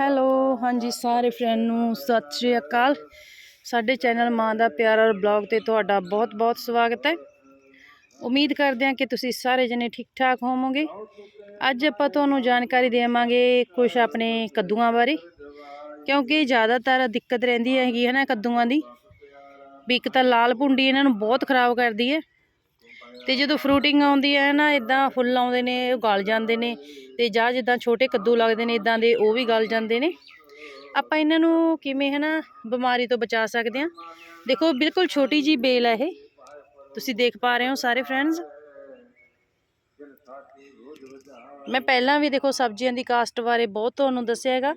Hello, ਹਾਂਜੀ, ਸਾਰੇ friend ਨੂੰ ਸਤਿ ਸ਼੍ਰੀ ਅਕਾਲ। ਸਾਡੇ ਚੈਨਲ ਮਾਂ ਦਾ ਪਿਆਰਾ ਬਲੌਗ ਤੇ ਤੁਹਾਡਾ ਬਹੁਤ-ਬਹੁਤ ਸਵਾਗਤ ਹੈ। ਉਮੀਦ ਕਰਦੇ ਹਾਂ ਕਿ ਤੁਸੀਂ ਸਾਰੇ ਜਣੇ ਠੀਕ ਠਾਕ ਹੋਵੋਗੇ। ਅੱਜ ਆਪਾਂ ਤੁਹਾਨੂੰ ਜਾਣਕਾਰੀ ਦੇਵਾਂਗੇ ਕੁਝ ਆਪਣੇ ਕੱਦੂਆਂ ਬਾਰੇ, ਕਿਉਂਕਿ ਜ਼ਿਆਦਾਤਰ ਦਿੱਕਤ ਰਹਿੰਦੀ ਹੈਗੀ ਹੈ ਨਾ ਕੱਦੂਆਂ ਦੀ। ਵੀ ਇੱਕ ਤਾਂ ਲਾਲ ਭੁੰਡੀ ਇਹਨਾਂ ਨੂੰ ਬਹੁਤ ਖਰਾਬ ਕਰਦੀ ਹੈ। ਤੇ ਜਦੋਂ ਫਰੂਟਿੰਗ ਆਉਂਦੀ ਹੈ ਨਾ ਇਦਾਂ ਫੁੱਲ ਆਉਂਦੇ ਨੇ, ਉਹ ਗਲ ਜਾਂਦੇ ਨੇ ਤੇ ਜਾਂ ਜਿੱਦਾਂ ਛੋਟੇ ਕੱਦੂ ਲੱਗਦੇ ਨੇ ਇਦਾਂ ਦੇ ਉਹ ਵੀ ਗਲ ਜਾਂਦੇ ਨੇ। ਆਪਾਂ ਇਹਨਾਂ ਨੂੰ ਕਿਵੇਂ ਹੈ ਨਾ, ਬਿਮਾਰੀ ਤੋਂ ਬਚਾ ਸਕਦੇ ਹਾਂ। ਦੇਖੋ, ਬਿਲਕੁਲ ਛੋਟੀ ਜੀ ਬੇਲ ਹੈ ਇਹ। ਤੁਸੀਂ ਦੇਖ ਪਾ ਰਹੇ ਹੋ ਸਾਰੇ ਫਰੈਂਡਸ ਮੈਂ ਪਹਿਲਾਂ ਵੀ ਦੇਖੋ, ਸਬਜ਼ੀਆਂ ਦੀ ਕਾਸਟ ਬਾਰੇ ਬਹੁਤ ਤੁਹਾਨੂੰ ਦੱਸਿਆ ਹੈਗਾ।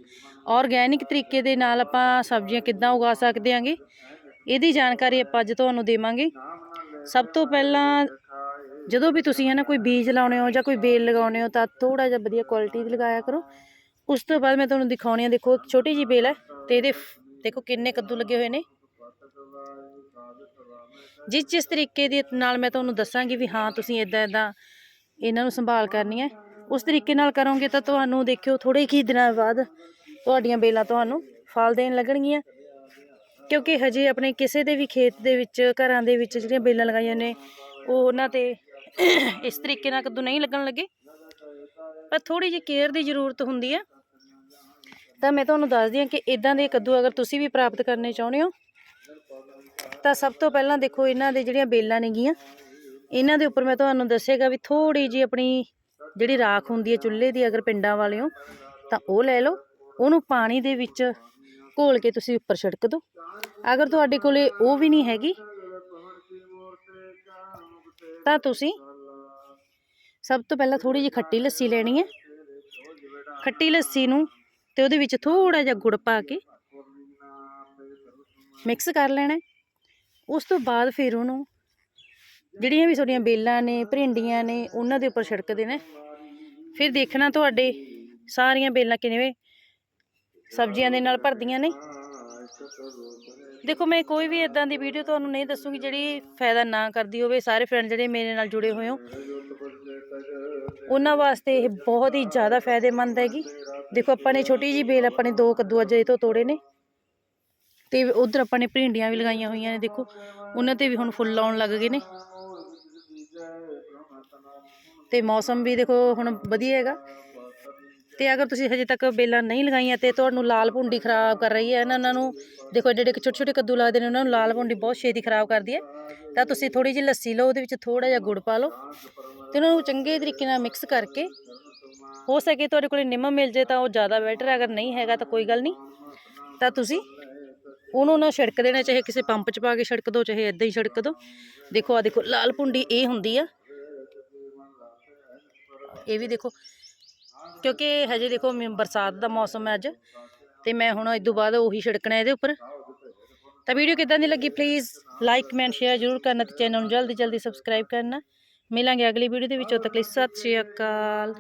ਆਰਗੈਨਿਕ ਤਰੀਕੇ ਦੇ ਨਾਲ ਆਪਾਂ ਸਬਜ਼ੀਆਂ ਕਿੱਦਾਂ ਉਗਾ ਸਕਦੇ ਹਾਂਗੇ। ਇਹਦੀ ਜਾਣਕਾਰੀ ਆਪਾਂ ਅੱਜ ਤੁਹਾਨੂੰ ਦੇਵਾਂਗੇ। ਸਭ ਤੋਂ ਪਹਿਲਾਂ ਜਦੋਂ ਵੀ ਤੁਸੀਂ ਹੈ ਨਾ ਕੋਈ ਬੀਜ ਲਾਉਣੇ ਹੋ ਜਾਂ ਕੋਈ ਬੇਲ ਲਗਾਉਣੇ ਹੋ ਤਾਂ ਥੋੜਾ ਜਿਹਾ ਵਧੀਆ ਕੁਆਲਿਟੀ ਦੀ ਲਗਾਇਆ ਕਰੋ। ਉਸ ਤੋਂ ਬਾਅਦ ਮੈਂ ਤੁਹਾਨੂੰ ਦਿਖਾਉਣੀ ਆ, ਦੇਖੋ ਇੱਕ ਛੋਟੀ ਜੀ ਬੇਲ ਹੈ ਤੇ ਇਹਦੇ ਦੇਖੋ ਕਿੰਨੇ ਕੱਦੂ ਲੱਗੇ ਹੋਏ ਨੇ। ਜਿਸ ਜਿਸ ਤਰੀਕੇ ਦੇ ਨਾਲ ਮੈਂ ਤੁਹਾਨੂੰ ਦੱਸਾਂਗੀ ਵੀ ਹਾਂ, ਤੁਸੀਂ ਇਦਾਂ ਇਦਾਂ ਇਹਨਾਂ ਨੂੰ ਸੰਭਾਲ ਕਰਨੀ ਹੈ। ਉਸ ਤਰੀਕੇ ਨਾਲ ਕਰੋਗੇ ਤਾਂ ਤੁਹਾਨੂੰ ਦੇਖਿਓ ਥੋੜੇ ਹੀ ਦਿਨਾਂ ਬਾਅਦ ਤੁਹਾਡੀਆਂ ਬੇਲਾਂ ਤੁਹਾਨੂੰ ਫਲ ਦੇਣ ਲੱਗਣਗੀਆਂ। ਕਿਉਂਕਿ ਹਜੇ ਆਪਣੇ ਕਿਸੇ ਦੇ ਵੀ ਖੇਤ ਦੇ ਵਿੱਚ, ਘਰਾਂ ਦੇ ਵਿੱਚ ਜਿਹੜੀਆਂ ਬੇਲਾਂ ਲਗਾਈਆਂ ਨੇ, ਉਹ ਉਹਨਾਂ ਤੇ ਇਸ ਤਰੀਕੇ ਨਾਲ ਕੱਦੂ ਨਹੀਂ ਲੱਗਣ ਲੱਗੇ। ਪਰ ਥੋੜੀ ਜਿਹੀ ਕੇਅਰ ਦੀ ਜ਼ਰੂਰਤ ਹੁੰਦੀ ਹੈ ਤਾਂ ਮੈਂ ਤੁਹਾਨੂੰ ਦੱਸਦੀ ਹਾਂ ਕਿ ਇਦਾਂ ਦੇ ਕੱਦੂ ਅਗਰ ਤੁਸੀਂ ਵੀ ਪ੍ਰਾਪਤ ਕਰਨੇ ਚਾਹੁੰਦੇ ਹੋ, ਤਾਂ ਸਭ ਤੋਂ ਪਹਿਲਾਂ ਦੇਖੋ ਇਹਨਾਂ ਦੇ ਜਿਹੜੀਆਂ ਬੇਲਾਂ ਨੇਗੀਆਂ, ਇਹਨਾਂ ਦੇ ਉੱਪਰ ਮੈਂ ਤੁਹਾਨੂੰ ਦੱਸੇਗਾ ਵੀ ਥੋੜੀ ਜਿਹੀ ਆਪਣੀ ਜਿਹੜੀ ਰਾਖ ਹੁੰਦੀ ਹੈ ਚੁੱਲ੍ਹੇ ਦੀ ਅਗਰ ਪਿੰਡਾਂ ਵਾਲਿਓ ਤਾਂ ਉਹ ਲੈ ਲਓ। ਉਹਨੂੰ ਪਾਣੀ ਦੇ ਵਿੱਚ ਘੋਲ ਕੇ ਤੁਸੀਂ ਉੱਪਰ ਛਿੜਕ ਦਿਓ। ਅਗਰ ਤੁਹਾਡੇ ਕੋਲੇ ਉਹ ਵੀ ਨਹੀਂ ਹੈਗੀ, ਤਾਂ ਤੁਸੀਂ ਸਭ ਤੋਂ ਪਹਿਲਾਂ ਥੋੜੀ ਜਿਹੀ ਖੱਟੀ ਲੱਸੀ ਲੈਣੀ ਹੈ। ਖੱਟੀ ਲੱਸੀ ਨੂੰ ਤੇ ਉਹਦੇ ਵਿੱਚ ਥੋੜਾ ਜਿਹਾ ਗੁੜ ਪਾ ਕੇ ਮਿਕਸ ਕਰ ਲੈਣਾ ਉਸ ਤੋਂ ਬਾਅਦ ਫਿਰ ਉਹਨੂੰ ਜਿਹੜੀਆਂ ਵੀ ਤੁਹਾਡੀਆਂ ਬੇਲਾਂ ਨੇ ਭਰਿੰਡੀਆਂ ਨੇ, ਉਹਨਾਂ ਦੇ ਉੱਪਰ ਛਿੜਕ ਦੇਣਾ ਫਿਰ ਦੇਖਣਾ ਤੁਹਾਡੇ ਸਾਰੀਆਂ ਬੇਲਾਂ ਕਿਵੇਂ ਸਬਜ਼ੀਆਂ ਦੇ ਨਾਲ ਭਰਦੀਆਂ ਨੇ। ਦੇਖੋ, ਮੈਂ ਕੋਈ ਵੀ ਇਦਾਂ ਦੀ ਵੀਡੀਓ ਤੁਹਾਨੂੰ ਨਹੀਂ ਦੱਸੂਗੀ ਜਿਹੜੀ ਫਾਇਦਾ ਨਾ ਕਰਦੀ ਹੋਵੇ। ਸਾਰੇ ਫਰੈਂਡ ਜਿਹੜੇ ਮੇਰੇ ਨਾਲ ਜੁੜੇ ਹੋਏ ਹੋ। ਉਹਨਾਂ ਵਾਸਤੇ ਇਹ ਬਹੁਤ ਹੀ ਜ਼ਿਆਦਾ ਫਾਇਦੇਮੰਦ ਹੈਗੀ। ਦੇਖੋ, ਆਪਾਂ ਨੇ ਛੋਟੀ ਜੀ ਬੇਲ ਆਪਾਂ ਨੇ ਦੋ ਕੱਦੂ ਅੱਜ ਤੋਂ ਤੋੜੇ ਨੇ। ਤੇ ਉਧਰ ਆਪਾਂ ਨੇ ਭਿੰਡੀਆਂ ਵੀ ਲਗਾਈਆਂ ਹੋਈਆਂ ਨੇ, ਦੇਖੋ। ਉਹਨਾਂ ਤੇ ਵੀ ਹੁਣ ਫੁੱਲ ਆਉਣ ਲੱਗ ਗਏ ਨੇ। ਤੇ ਮੌਸਮ ਵੀ ਦੇਖੋ, ਹੁਣ ਵਧੀਆ ਹੈਗਾ। ਤੇ ਅਗਰ ਤੁਸੀਂ ਹਜੇ ਤੱਕ ਬੇਲਾਂ ਨਹੀਂ ਲਗਾਈਆਂ ਤੇ ਤੁਹਾਨੂੰ ਲਾਲ ਭੁੰਡੀ ਖਰਾਬ ਕਰ ਰਹੀ ਹੈ ਇਹਨਾਂ ਉਹਨਾਂ ਨੂੰ, ਦੇਖੋ ਜਿਹੜੇ ਛੋਟੇ ਛੋਟੇ ਕੱਦੂ ਲੱਗਦੇ ਨੇ, ਉਹਨਾਂ ਨੂੰ ਲਾਲ ਭੁੰਡੀ ਬਹੁਤ ਛੇਤੀ ਖਰਾਬ ਕਰਦੀ ਹੈ। ਤਾਂ ਤੁਸੀਂ ਥੋੜੀ ਜਿਹੀ ਲੱਸੀ ਲਓ, ਉਹਦੇ ਵਿੱਚ ਥੋੜਾ ਜਿਹਾ ਗੁੜ ਪਾ ਲਓ ਤੇ ਉਹਨਾਂ ਨੂੰ ਚੰਗੇ ਤਰੀਕੇ ਨਾਲ ਮਿਕਸ ਕਰਕੇ, ਹੋ ਸਕੇ ਤੁਹਾਡੇ ਕੋਲੇ ਨਿੰਮ ਮਿਲ ਜੇ ਤਾਂ ਉਹ ਜ਼ਿਆਦਾ ਬੈਟਰ ਹੈ, ਅਗਰ ਨਹੀਂ ਹੈਗਾ ਤਾਂ ਕੋਈ ਗੱਲ ਨਹੀਂ। ਤਾਂ ਤੁਸੀਂ ਉਹਨੂੰ ਨਾ ਛਿੜਕ ਦੇਣਾ, ਚਾਹੇ ਕਿਸੇ ਪੰਪ 'ਚ ਪਾ ਕੇ ਛਿੜਕ ਦਿਓ ਚਾਹੇ ਇਦਾਂ ਹੀ ਛਿੜਕ ਦਿਓ ਦੇਖੋ ਆ ਦੇਖੋ, ਲਾਲ ਭੁੰਡੀ ਇਹ ਹੁੰਦੀ ਆ। ਇਹ ਵੀ ਦੇਖੋ ਕਿਉਂਕਿ ਹਜੇ ਦੇਖੋ ਮ- ਬਰਸਾਤ ਦਾ ਮੌਸਮ ਹੈ ਅੱਜ, ਤੇ ਮੈਂ ਹੁਣ ਇਸ ਤੋਂ ਬਾਅਦ ਉਹੀ ਛਿੜਕਣਾ ਇਹਦੇ ਉੱਪਰ। ਤਾਂ ਵੀਡੀਓ ਕਿੱਦਾਂ ਦੀ ਲੱਗੀ ਪਲੀਜ਼ ਲਾਈਕ ਕਮੈਂਟ ਸ਼ੇਅਰ ਜ਼ਰੂਰ ਕਰਨਾ ਤੇ ਚੈਨਲ ਨੂੰ ਜਲਦੀ ਜਲਦੀ ਸਬਸਕ੍ਰਾਈਬ ਕਰਨਾ। ਮਿਲਾਂਗੇ ਅਗਲੀ ਵੀਡੀਓ ਦੇ ਵਿੱਚ, ਉਦੋਂ ਤੱਕ ਲਈ ਸਤਿ ਸ਼੍ਰੀ ਅਕਾਲ।